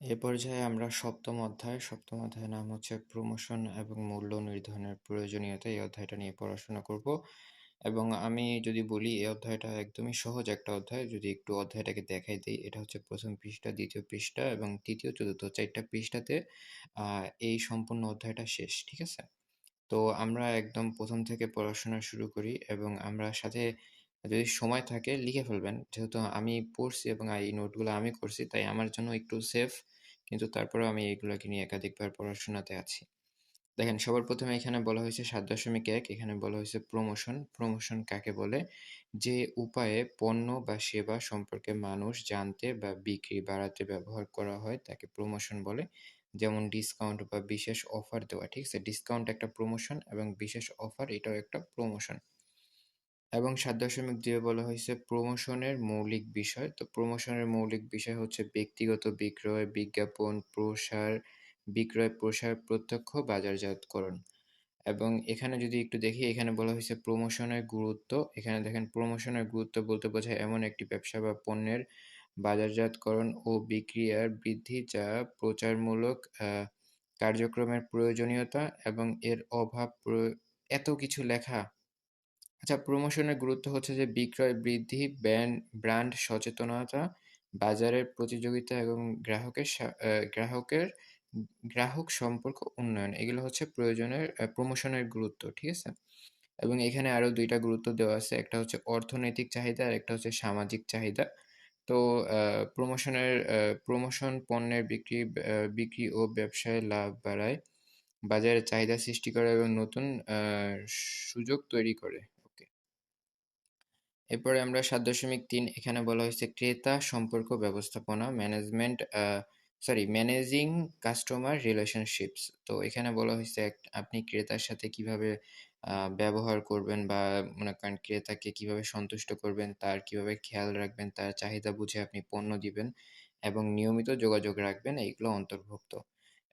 এ পর্যায়ে আমরা সপ্তম অধ্যায়, সপ্তম অধ্যায়ের নাম হচ্ছে প্রমোশন এবং মূল্য নির্ধারণের প্রয়োজনীয়তা। এই অধ্যায়টা নিয়ে পড়াশোনা করব এবং আমি যদি বলি এই অধ্যায়টা একদমই সহজ একটা অধ্যায়। যদি একটু অধ্যায়টাকে দেখাই দিই, এটা হচ্ছে প্রথম পৃষ্ঠা, দ্বিতীয় পৃষ্ঠা এবং তৃতীয়, চতুর্থ চারটা পৃষ্ঠাতে এই সম্পূর্ণ অধ্যায়টা শেষ, ঠিক আছে? তো আমরা একদম প্রথম থেকে পড়াশোনা শুরু করি এবং আমরা সাথে যদি সময় থাকে লিখে ফেলবেন। যেহেতু আমি পড়ছি এবং এই নোটগুলো আমি করছি, তাই আমার জন্য একটু সেফ। কিন্তু তারপরেও আমি এগুলোকে নিয়ে একাধিকবার পড়াশোনাতে আছি। দেখেন, সবার প্রথমে এখানে বলা হয়েছে সাত দশমিক এক, এখানে বলা হয়েছে প্রমোশন প্রমোশন কাকে বলে? যে উপায়ে পণ্য বা সেবা সম্পর্কে মানুষ জানতে বা বিক্রি, বাড়াতে ব্যবহার করা হয়, তাকে প্রমোশন বলে। যেমন ডিসকাউন্ট বা বিশেষ অফার দেওয়া, ঠিক আছে? ডিসকাউন্ট একটা প্রমোশন এবং বিশেষ অফার এটাও একটা প্রমোশন এবং সাত দশমিক দুয়ে বলা হয়েছে প্রমোশনের মৌলিক বিষয়। তো প্রমোশনের মৌলিক বিষয় হচ্ছে ব্যক্তিগত বিক্রয়, বিজ্ঞাপন, প্রসার, বিক্রয়, প্রসার, প্রত্যক্ষ, বাজারজাতকরণ। এবং এখানে যদি একটু দেখি, এখানে বলা হয়েছে প্রমোশনের গুরুত্ব। এখানে দেখেন, প্রমোশনের গুরুত্ব বলতে বোঝায় এমন একটি ব্যবসা বা পণ্যের বাজারজাতকরণ ও বিক্রিয়ার বৃদ্ধি যা প্রচারমূলক কার্যক্রমের প্রয়োজনীয়তা এবং এর অভাব এত কিছু লেখা আচ্ছা প্রমোশনের গুরুত্ব হচ্ছে যে, বিক্রয় বৃদ্ধি ব্র্যান্ড ব্র্যান্ড সচেতনতা, বাজারের প্রতিযোগিতা এবং গ্রাহকের গ্রাহকের গ্রাহক সম্পর্ক উন্নয়ন। এগুলো হচ্ছে প্রয়োজনের প্রমোশনের গুরুত্ব, ঠিক আছে? এবং এখানে আরও দুইটা গুরুত্ব দেওয়া আছে। একটা হচ্ছে অর্থনৈতিক চাহিদা আর একটা হচ্ছে সামাজিক চাহিদা। তো প্রমোশনের প্রমোশন পণ্যের বিক্রি বিক্রি ও ব্যবসায় লাভ বাড়ায়, বাজারে চাহিদা সৃষ্টি করে এবং নতুন সুযোগ তৈরি করে। এরপরে আমরা সাত দশমিক তিন এখানে বলা হয়েছে ক্রেতা সম্পর্ক ব্যবস্থাপনা management sorry managing customer relationships তো এখানে বলা হয়েছে আপনি ক্রেতার সাথে কীভাবে ব্যবহার করবেন বা মনে করেন ক্রেতাকে কীভাবে সন্তুষ্ট করবেন, তার কীভাবে খেয়াল রাখবেন, তার চাহিদা বুঝে আপনি পণ্য দিবেন এবং নিয়মিত যোগাযোগ রাখবেন, এইগুলো অন্তর্ভুক্ত।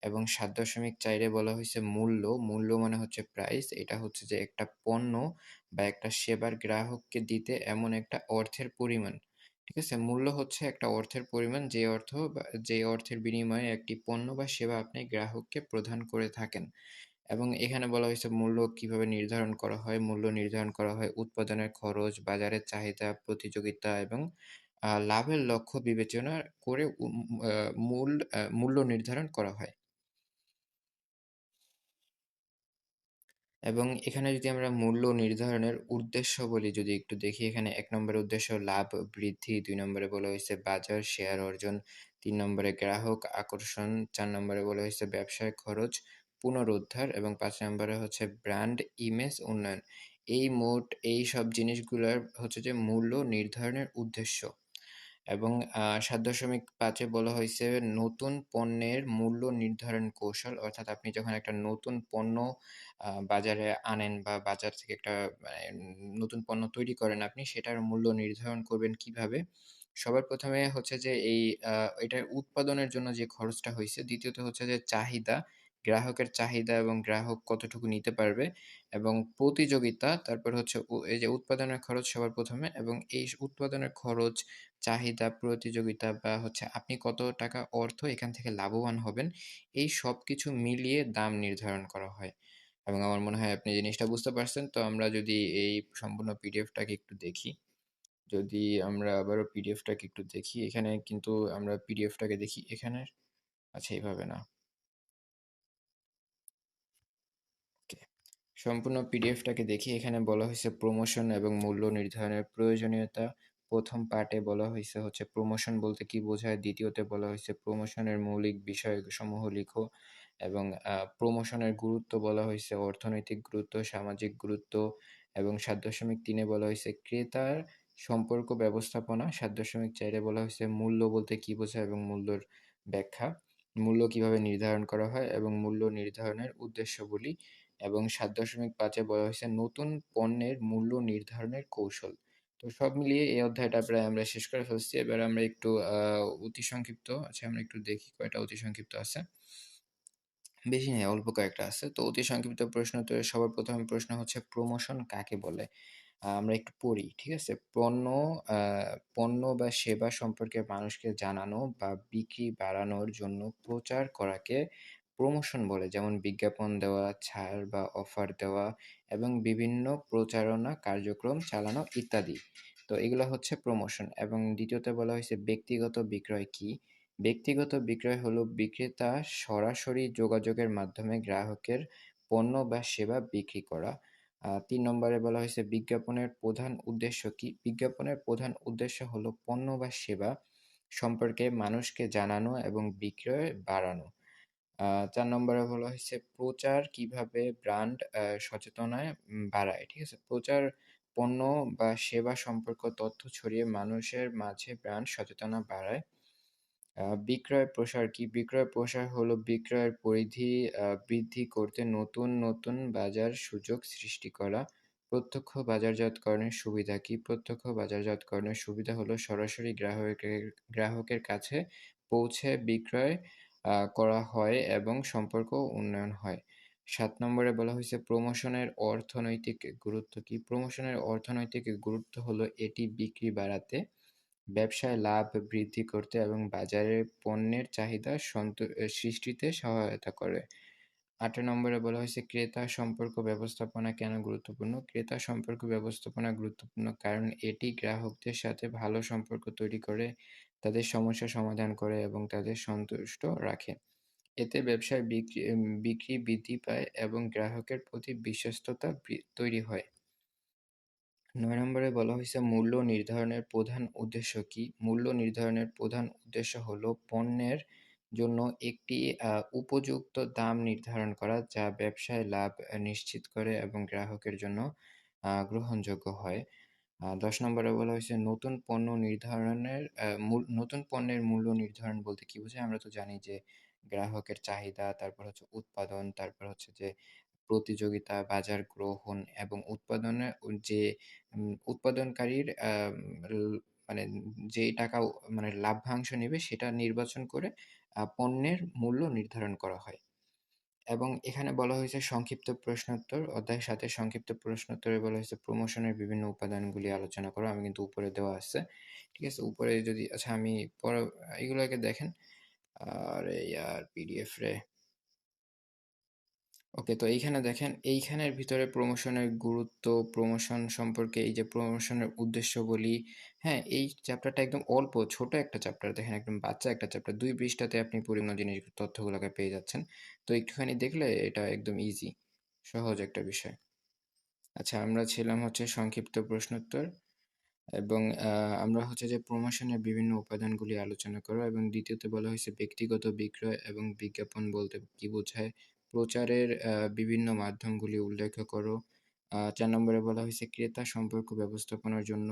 এবং সাত দশমিক চাইরে বলা হয়েছে মূল্য। মূল্য মানে হচ্ছে প্রাইস এটা হচ্ছে যে একটা পণ্য বা একটা সেবার গ্রাহককে দিতে এমন একটা অর্থের পরিমাণ। ঠিক আছে? মূল্য হচ্ছে একটা অর্থের পরিমাণ। যে অর্থ বা যে অর্থের বিনিময়ে একটি পণ্য বা সেবা আপনি গ্রাহককে প্রদান করে থাকেন। এবং এখানে বলা হয়েছে মূল্য কীভাবে নির্ধারণ করা হয়? মূল্য নির্ধারণ করা হয় উৎপাদনের খরচ, বাজারের চাহিদা, প্রতিযোগিতা এবং লাভের লক্ষ্য বিবেচনা করে মূল মূল্য নির্ধারণ করা হয়। এবং এখানে যদি আমরা মূল্য নির্ধারণের উদ্দেশ্য বলি, যদি একটু দেখি, এখানে এক নম্বরের উদ্দেশ্য লাভ, বৃদ্ধি, দুই নম্বরে বলা হয়েছে বাজার, শেয়ার অর্জন, তিন নম্বরে গ্রাহক আকর্ষণ, চার নম্বরে বলা হয়েছে ব্যবসায় খরচ, পুনরুদ্ধার এবং পাঁচ নম্বরে হচ্ছে ব্র্যান্ড, ইমেজ, উন্নয়ন। এই মোট, এই সব জিনিসগুলোর হচ্ছে যে মূল্য নির্ধারণের উদ্দেশ্য। এবং সাত দশমিক পাঁচে বলা হয়েছে নতুন পণ্যের মূল্য নির্ধারণ কৌশল। অর্থাৎ আপনি যখন একটা নতুন পণ্য বাজারে আনেন বা বাজার থেকে একটা মানে নতুন পণ্য তৈরি করেন আপনি, সেটার মূল্য নির্ধারণ করবেন কীভাবে? সবার প্রথমে হচ্ছে যে এই এটার উৎপাদনের জন্য যে খরচটা হয়েছে, দ্বিতীয়ত হচ্ছে যে চাহিদা, গ্রাহকের চাহিদা এবং গ্রাহক কতটুকু নিতে পারবে এবং প্রতিযোগিতা, তারপর হচ্ছে এই যে উৎপাদনের খরচ সবার প্রথমে এবং এই উৎপাদনের খরচ চাহিদা, প্রতিযোগিতা বা হচ্ছে আপনি কত টাকা অর্থ এখান থেকে লাভবান হবেন, এই সব কিছু মিলিয়ে দাম নির্ধারণ করা হয়। এবং আমার মনে হয় আপনি জিনিসটা বুঝতে পারছেন। তো আমরা যদি এই সম্পূর্ণ পিডিএফটাকে একটু দেখি, যদি আমরা আবারও পিডিএফটাকে একটু দেখি, এখানে কিন্তু আমরা পিডিএফটাকে দেখি, এখানে আচ্ছা এইভাবে না। সম্পূর্ণ পিডিএফটাকে দেখি, এখানে বলা হয়েছে প্রমোশন এবং মূল্য নির্ধারণের প্রয়োজনীয়তা প্রথম পার্টে বলা হয়েছে হচ্ছে প্রমোশন বলতে কি বোঝায়, দ্বিতীয়তে বলা হয়েছে প্রমোশনের মৌলিক বিষয়সমূহ লিখো এবং প্রমোশনের গুরুত্ব বলা হয়েছে অর্থনৈতিক গুরুত্ব, সামাজিক গুরুত্ব এবং সাত দশমিক তিনে বলা হয়েছে ক্রেতার সম্পর্ক ব্যবস্থাপনা। সাত দশমিক চারে বলা হয়েছে মূল্য বলতে কি বোঝায় এবং মূল্যর ব্যাখ্যা। মূল্য কীভাবে নির্ধারণ করা হয় এবং মূল্য নির্ধারণের উদ্দেশ্যগুলি। এবং সাত দশমিক পাঁচে বলা হয়েছে নতুন পণ্যের মূল্য নির্ধারণের কৌশল। তো সব মিলিয়ে এই অধ্যায়টা প্রায় আমরা শেষ করে ফেলছি এবার আমরা একটু অতি সংক্ষিপ্ত আচ্ছা আমরা একটু দেখি কয়টা অতি সংক্ষিপ্ত আছে বেশি নেই অল্প কয়েকটা আছে তো অতি সংক্ষিপ্ত প্রশ্ন তো সবার প্রথম প্রশ্ন হচ্ছে প্রমোশন কাকে বলে আমরা একটু পড়ি, ঠিক আছে? পণ্য পণ্য বা সেবা সম্পর্কে মানুষকে জানানো বা বিক্রি বাড়ানোর জন্য প্রচার করাকে প্রমোশন বলে। যেমন বিজ্ঞাপন দেওয়া, ছাড় বা অফার দেওয়া এবং বিভিন্ন প্রচারণা কার্যক্রম চালানো ইত্যাদি। তো এগুলো হচ্ছে প্রমোশন এবং দ্বিতীয়তে বলা হয়েছে ব্যক্তিগত বিক্রয় কি? ব্যক্তিগত বিক্রয় হলো বিক্রেতা সরাসরি যোগাযোগের মাধ্যমে গ্রাহকের পণ্য বা সেবা বিক্রি করা। তিন নম্বরে বলা হয়েছে বিজ্ঞাপনের প্রধান উদ্দেশ্য কি? বিজ্ঞাপনের প্রধান উদ্দেশ্য হলো পণ্য বা সেবা সম্পর্কে মানুষকে জানানো এবং বিক্রয় বাড়ানো। ৪ নম্বরে বলা হয়েছে প্রচার কীভাবে ব্র্যান্ড সচেতনায় বাড়ায়, ঠিক আছে? প্রচার পণ্য বা সেবা সম্পর্ক তথ্য ছড়িয়ে মানুষের মাঝে ব্র্যান্ড সচেতনা বাড়ায়। বিক্রয় প্রসার কি? বিক্রয় প্রসার হলো বিক্রয়ের পরিধি বৃদ্ধি করতে নতুন, নতুন বাজার সুযোগ সৃষ্টি করা। প্রত্যক্ষ বাজারজাতকরণের সুবিধা কি? প্রত্যক্ষ বাজারজাতকরণের সুবিধা হলো সরাসরি গ্রাহকের গ্রাহকের কাছে পৌঁছে বিক্রয় করা হয় এবং সম্পর্ক উন্নয়ন হয়। সাত নম্বরে বলা হয়েছে প্রমোশনের অর্থনৈতিক গুরুত্ব কি? প্রমোশনের অর্থনৈতিক গুরুত্ব হলো এটি বিক্রি বাড়াতে, ব্যবসায় লাভ বৃদ্ধি করতে এবং বাজারে পণ্যের চাহিদা সৃষ্টিতে সহায়তা করে। আট নম্বরে বলা হয়েছে ক্রেতা সম্পর্ক ব্যবস্থাপনা কেন গুরুত্বপূর্ণ? ক্রেতা সম্পর্ক ব্যবস্থাপনা গুরুত্বপূর্ণ কারণ এটি গ্রাহকদের সাথে ভালো সম্পর্ক তৈরি করে, তাদের সমস্যা সমাধান করে এবং তাদের সন্তুষ্ট রাখে। এতে ব্যবসায় বিক্রি বিক্রি বৃদ্ধি পায় এবং গ্রাহকের প্রতি বিশ্বস্ততা তৈরি হয়। নয় নম্বরে বলা হয়েছে, মূল্য নির্ধারণের প্রধান উদ্দেশ্য কি? মূল্য নির্ধারণের প্রধান উদ্দেশ্য হলো পণ্যের জন্য একটি উপযুক্ত দাম নির্ধারণ করা, যা ব্যবসায় লাভ নিশ্চিত করে এবং গ্রাহকের জন্য গ্রহণযোগ্য হয়। ১০ নম্বরে বলা হয়েছে নতুন পণ্য নির্ধারণের নতুন পণ্যের মূল্য নির্ধারণ বলতে কি বোঝায়? আমরা তো জানি যে গ্রাহকের চাহিদা, তারপর হচ্ছে উৎপাদন, তারপর হচ্ছে যে প্রতিযোগিতা, বাজার গ্রহণ এবং উৎপাদনের যে উৎপাদনকারীর মানে যেই টাকা মানে লাভ্যাংশ নেবে সেটা নির্বাচন করে পণ্যের মূল্য নির্ধারণ করা হয়। এবং এখানে বলা হয়েছে সংক্ষিপ্ত প্রশ্নোত্তর, অধ্যায় ৭ এর সংক্ষিপ্ত প্রশ্নোত্তরে বলা হয়েছে প্রমোশনের বিভিন্ন উপাদানগুলি আলোচনা করো। আমি কিন্তু উপরে দেওয়া আছে। ঠিক আছে? উপরে যদি আচ্ছা আমি পর এগুলোকে দেখেন আর এই আর পিডিএফ রে! ওকে তো এইখানে দেখেন, এইখানের ভিতরে প্রমোশনের গুরুত্ব, প্রমোশন সম্পর্কে এই যে প্রমোশনের উদ্দেশ্যবলী, হ্যাঁ? এই চ্যাপ্টারটা একদম অল্প ছোট একটা চ্যাপ্টার দেখেন একদম বাচ্চা একটা চ্যাপ্টার। ২ পৃষ্ঠাতে আপনি পরিপূর্ণ জিনিস তথ্যগুলোকে পেয়ে যাচ্ছেন। তো একটুখানি দেখলে এটা একদম ইজি, সহজ একটা বিষয়। আচ্ছা আমরা ছিলাম হচ্ছে সংক্ষিপ্ত প্রশ্নোত্তর এবং আমরা হচ্ছে যে প্রমোশনের বিভিন্ন উপাদানগুলি আলোচনা করো এবং দ্বিতীয়তে বলা হয়েছে ব্যক্তিগত বিক্রয় এবং বিজ্ঞাপন বলতে কি বোঝায়? প্রচারের বিভিন্ন মাধ্যমগুলি উল্লেখ করো। চার নম্বরে বলা হয়েছে ক্রেতা সম্পর্ক ব্যবস্থাপনার জন্য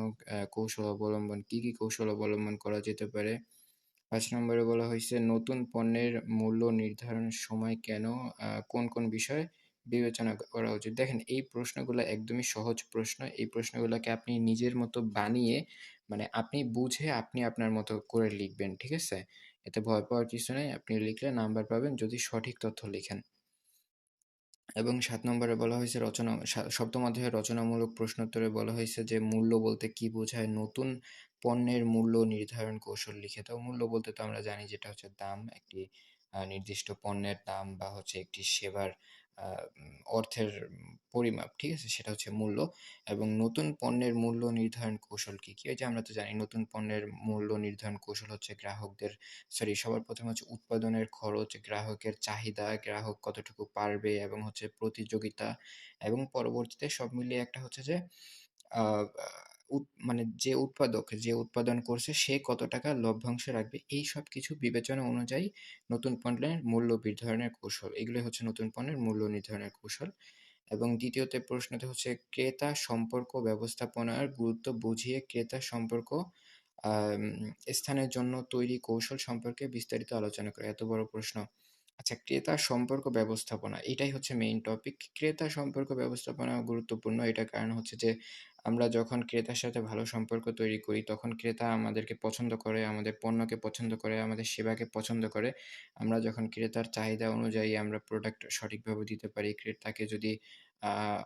কৌশল অবলম্বন কী কী কৌশল অবলম্বন করা যেতে পারে? পাঁচ নম্বরে বলা হয়েছে নতুন পণ্যের মূল্য নির্ধারণের সময় কেন কোন, কোন বিষয় বিবেচনা করা উচিত? দেখেন এই প্রশ্নগুলো একদমই সহজ প্রশ্ন। এই প্রশ্নগুলোকে আপনি নিজের মতো বানিয়ে মানে আপনি বুঝে আপনি আপনার মতো করে লিখবেন। ঠিক আছে? এতে ভয় পাওয়ার কিছু নেই আপনি লিখলে নাম্বার পাবেন যদি সঠিক তথ্য লিখেন। এবং সাত নম্বরে বলা হয়েছে রচনা সপ্তম অধ্যায়ে রচনামূলক প্রশ্নোত্তরে বলা হয়েছে যে মূল্য বলতে কি বোঝায়? নতুন পণ্যের মূল্য নির্ধারণ কৌশল লিখে তো মূল্য বলতে তো আমরা জানি যেটা হচ্ছে দাম, একটি নির্দিষ্ট পণ্যের দাম বা হচ্ছে একটি সেবার অর্থের পরিমাপ, ঠিক আছে? সেটা হচ্ছে মূল্য এবং নতুন পণ্যের মূল্য নির্ধারণ কৌশল কি, কি? যে আমরা তো জানি নতুন পণ্যের মূল্য নির্ধারণ কৌশল হচ্ছে গ্রাহকদের সরি সবার ১ম হচ্ছে উৎপাদনের খরচ, গ্রাহকের চাহিদা, গ্রাহক কতটুকু পারবে এবং হচ্ছে প্রতিযোগিতা এবং পরবর্তীতে সব মিলিয়ে একটা হচ্ছে যে মানে যে উৎপাদক, যে উৎপাদন করছে সে কত টাকা লভ্যাংশ রাখবে এই সব কিছু বিবেচনা অনুযায়ী নতুন পণ্যের মূল্য নির্ধারণের কৌশল। এগুলোই হচ্ছে নতুন পণ্যের মূল্য নির্ধারণের কৌশল। এবং দ্বিতীয়তে প্রশ্নতে হচ্ছে ক্রেতা সম্পর্ক ব্যবস্থাপনার গুরুত্ব বুঝিয়ে ক্রেতা সম্পর্ক স্থানের জন্য তৈরি কৌশল সম্পর্কে বিস্তারিত আলোচনা করে। এত বড় প্রশ্ন। আচ্ছা ক্রেতা সম্পর্ক ব্যবস্থাপনা এটাই হচ্ছে মেইন টপিক। ক্রেতা সম্পর্ক ব্যবস্থাপনা গুরুত্বপূর্ণ। এটার কারণ হচ্ছে যে আমরা যখন ক্রেতার সাথে ভালো সম্পর্ক তৈরি করি তখন ক্রেতা আমাদেরকে পছন্দ করে, আমাদের পণ্যকে পছন্দ করে, আমাদের সেবাকে পছন্দ করে। আমরা যখন ক্রেতার চাহিদা অনুযায়ী আমরা প্রোডাক্ট সঠিকভাবে দিতে পারি, ক্রেতাকে যদি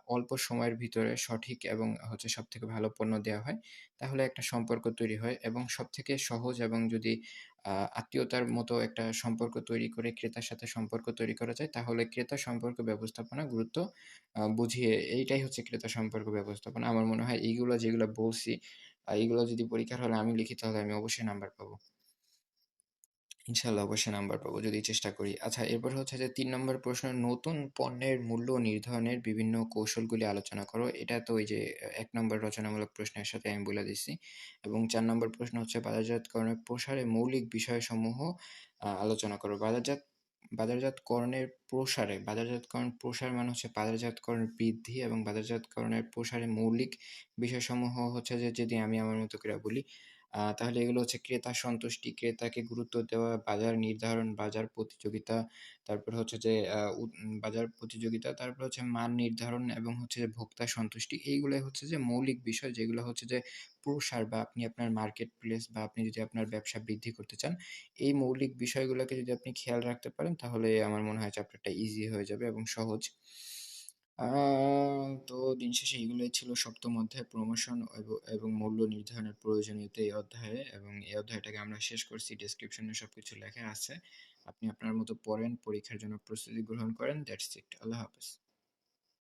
অল্প সময়ের ভিতরে সঠিক এবং হচ্ছে সব থেকে ভালো পণ্য দেওয়া হয়, তাহলে একটা সম্পর্ক তৈরি হয় এবং সব থেকে সহজ এবং যদি আত্মীয়তার মতো একটা সম্পর্ক তৈরি করে ক্রেতার সাথে সম্পর্ক তৈরি করা যায়, তাহলে ক্রেতা সম্পর্ক ব্যবস্থাপনা গুরুত্ব বুঝিয়ে এইটাই হচ্ছে ক্রেতা সম্পর্ক ব্যবস্থাপনা। আমার মনে হয় এইগুলো যেগুলো বলছি, আ এগুলো যদি পরীক্ষার হলে আমি লিখি তাহলে আমি অবশ্যই নাম্বার পাবো। ইনশাআল্লাহ অবশ্যই নাম্বার পাবো যদি চেষ্টা করি। আচ্ছা এরপর হচ্ছে যে তিন নম্বর প্রশ্ন, নতুন পণ্যের মূল্য নির্ধারণের বিভিন্ন কৌশলগুলি আলোচনা করো। এটা তো ওই যে এক নম্বর রচনামূলক প্রশ্নের সাথে আমি বলে দিছি এবং চার নম্বর প্রশ্ন হচ্ছে বাজারজাতকরণের প্রসারে মৌলিক বিষয়সমূহ আলোচনা করো। বাজারজাত বাজারজাতকরণের প্রসারে, বাজারজাতকরণ প্রসার মানে হচ্ছে বাজারজাতকরণ বৃদ্ধি এবং বাজারজাতকরণের প্রসারে মৌলিক বিষয়সমূহ হচ্ছে যে যদি আমি আমার মতো করে বলি, তাহলে এগুলো হচ্ছে ক্রেতা সন্তুষ্টি, ক্রেতাকে গুরুত্ব দেওয়া, বাজার নির্ধারণ, বাজার প্রতিযোগিতা, তারপর হচ্ছে যে বাজার প্রতিযোগিতা, তারপর হচ্ছে মান নির্ধারণ এবং হচ্ছে যে ভোক্তা সন্তুষ্টি। এইগুলাই হচ্ছে যে মৌলিক বিষয় যেগুলো হচ্ছে যে প্রসার বা আপনি আপনার মার্কেট প্লেস বা আপনি যদি আপনার ব্যবসা বৃদ্ধি করতে চান, এই মৌলিক বিষয়গুলোকে যদি আপনি খেয়াল রাখতে পারেন তাহলে আমার মনে হয় চ্যাপ্টারটা ইজি হয়ে যাবে এবং সহজ। তো দিন শেষে এগুলোই ছিল সপ্তম অধ্যায় প্রমোশন এবং মূল্য নির্ধারণের প্রয়োজনীয়তা এই অধ্যায়ে এবং এই অধ্যায়টাকে আমরা শেষ করছি। ডেসক্রিপশনে সবকিছু লেখা আছে। আপনি আপনার মতো পড়েন, পরীক্ষার জন্য প্রস্তুতি গ্রহণ করেন। That's it. আল্লাহ হাফেজ।